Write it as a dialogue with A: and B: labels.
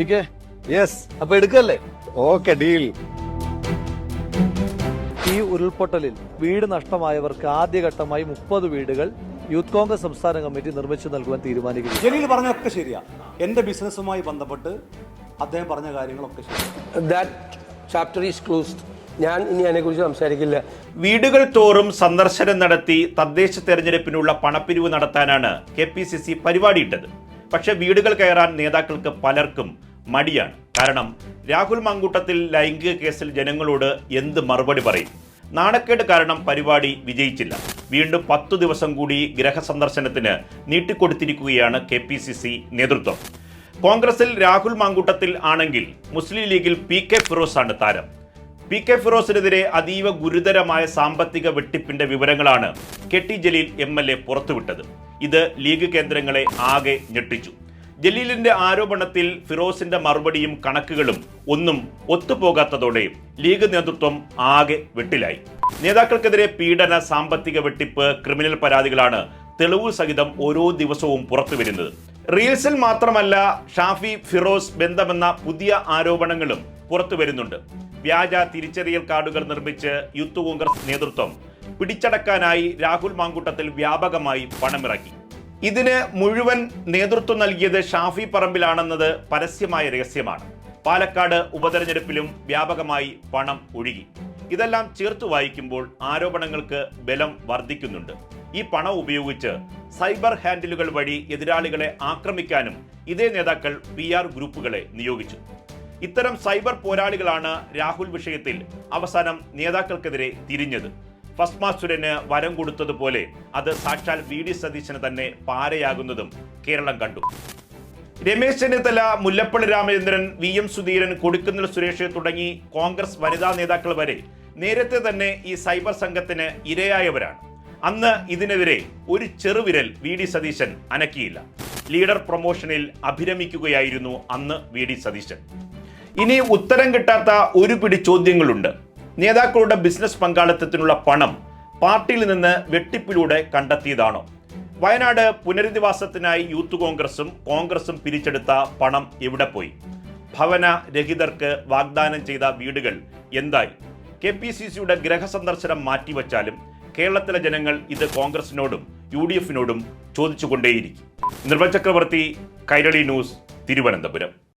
A: ടീക്കേ
B: yes
A: അപ്പൊ എടുക്കല്ലേ?
B: Okay deal
A: ഈ ഉരുൾപൊട്ടലിൽ വീട് നഷ്ടമായവർക്ക് ആദ്യഘട്ടമായി മുപ്പത് വീടുകൾ യൂത്ത് കോൺഗ്രസ് സംസ്ഥാന കമ്മിറ്റി നിർമ്മിച്ചു നൽകുവാൻ തീരുമാനിക്കുന്നു.
C: ജലീൽ പറഞ്ഞൊക്കെ ശരിയാ. എന്റെ ബിസിനസ്സുമായി ബന്ധപ്പെട്ട് അദ്ദേഹം പറഞ്ഞ കാര്യങ്ങളൊക്കെ ശരി
D: ദാറ്റ് ചാപ്റ്റർ ഈസ് ക്ലോസ്ഡ് ഞാൻ ഇനി അതിനെക്കുറിച്ച് സംസാരിക്കില്ല.
E: വീടുകൾ തോറും സന്ദർശനം നടത്തി തദ്ദേശ തെരഞ്ഞെടുപ്പിനുള്ള പണപ്പിരിവ് നടത്താനാണ് കെ പി സി സി പരിപാടിയിട്ടത്. പക്ഷേ വീടുകൾ കയറാൻ നേതാക്കൾക്ക് പലർക്കും മടിയാണ്. കാരണം രാഹുൽ മങ്കൂട്ടത്തിൽ ലൈംഗിക കേസിൽ ജനങ്ങളോട് എന്ത് മറുപടി പറയും? നാണക്കേട് കാരണം പരിപാടി വിജയിച്ചില്ല. വീണ്ടും പത്തു ദിവസം കൂടി ഗ്രഹസന്ദർശനത്തിന് നീട്ടിക്കൊടുത്തിരിക്കുകയാണ് കെ പി സി സി നേതൃത്വം. കോൺഗ്രസിൽ രാഹുൽ മാങ്കൂട്ടത്തിൽ ആണെങ്കിൽ മുസ്ലിം ലീഗിൽ പി കെ ഫിറോസ് ആണ് താരം. പി കെ ഫിറോസിനെതിരെ അതീവ ഗുരുതരമായ സാമ്പത്തിക വെട്ടിപ്പിന്റെ വിവരങ്ങളാണ് K T Jaleel M L A പുറത്തുവിട്ടത്. ഇത് ലീഗ് കേന്ദ്രങ്ങളെ ആകെ ഞെട്ടിച്ചു. ജലീലിന്റെ ആരോപണത്തിൽ ഫിറോസിന്റെ മറുപടിയും കണക്കുകളും ഒന്നും ഒത്തുപോകാത്തതോടെ ലീഗ് നേതൃത്വം ആകെ വെട്ടിലായി. നേതാക്കൾക്കെതിരെ പീഡന സാമ്പത്തിക വെട്ടിപ്പ് ക്രിമിനൽ പരാതികളാണ് തെളിവ് സഹിതം ഓരോ ദിവസവും പുറത്തു വരുന്നത്. റീൽസിൽ മാത്രമല്ല ഷാഫി ഫിറോസ് ബന്ധമെന്ന പുതിയ ആരോപണങ്ങളും പുറത്തു വരുന്നുണ്ട്. വ്യാജ തിരിച്ചറിയൽ കാർഡുകൾ നിർമ്മിച്ച് യൂത്ത് കോൺഗ്രസ് നേതൃത്വം പിടിച്ചടക്കാനായി രാഹുൽ മാങ്കൂട്ടത്തിൽ വ്യാപകമായി പണമിറക്കി. ഇതിന് മുഴുവൻ നേതൃത്വം നൽകിയത് ഷാഫി പറമ്പിലാണെന്നത് പരസ്യമായ രഹസ്യമാണ്. പാലക്കാട് ഉപതെരഞ്ഞെടുപ്പിലും വ്യാപകമായി പണം ഒഴുകി. ഇതെല്ലാം ചേർത്ത് വായിക്കുമ്പോൾ ആരോപണങ്ങൾക്ക് ബലം വർദ്ധിക്കുന്നുണ്ട്. ഈ പണം ഉപയോഗിച്ച് സൈബർ ഹാൻഡിലുകൾ വഴി എതിരാളികളെ ആക്രമിക്കാനും ഇതേ നേതാക്കൾ പി ആർ ഗ്രൂപ്പുകളെ നിയോഗിച്ചു. ഇത്തരം സൈബർ പോരാളികളാണ് രാഹുൽ വിഷയത്തിൽ അവസാനം നേതാക്കൾക്കെതിരെ തിരിഞ്ഞത്. ഫസ്മാസുരന് വരം കൊടുത്തതുപോലെ അത് സാക്ഷാൽ വി ഡി സതീശന് തന്നെ പാരയാകുന്നതും കേരളം കണ്ടു. രമേശ് ചെന്നിത്തല മുല്ലപ്പള്ളി രാമചന്ദ്രൻ വി എം സുധീരൻ കൊടിക്കുന്നിൽ സുരേഷ് തുടങ്ങി കോൺഗ്രസ് വനിതാ നേതാക്കൾ വരെ നേരത്തെ തന്നെ ഈ സൈബർ സംഘത്തിന് ഇരയായവരാണ്. അന്ന് ഇതിനെതിരെ ഒരു ചെറുവിരൽ വി ഡി സതീശൻ അനക്കിയില്ല. ലീഡർ പ്രൊമോഷനിൽ അഭിരമിക്കുകയായിരുന്നു അന്ന് വി ഡി സതീശൻ. ഇനി ഉത്തരം കിട്ടാത്ത ഒരു പിടി ചോദ്യങ്ങളുണ്ട്. നേതാക്കളുടെ ബിസിനസ് പങ്കാളിത്തത്തിനുള്ള പണം പാർട്ടിയിൽ നിന്ന് വെട്ടിപ്പിലൂടെ കണ്ടെത്തിയതാണോ? വയനാട് പുനരധിവാസത്തിനായി യൂത്ത് കോൺഗ്രസും കോൺഗ്രസും പിരിച്ചെടുത്ത പണം എവിടെ പോയി? ഭവന രഹിതർക്ക് വാഗ്ദാനം ചെയ്ത വീടുകൾ എന്തായി? കെ പി സി സിയുടെ ഗ്രഹസന്ദർശനം മാറ്റിവെച്ചാലും കേരളത്തിലെ ജനങ്ങൾ ഇത് കോൺഗ്രസിനോടും യു ഡി എഫിനോടും ചോദിച്ചുകൊണ്ടേയിരിക്കും. നിർമ്മൽ ചക്രവർത്തി കൈരളി ന്യൂസ് തിരുവനന്തപുരം.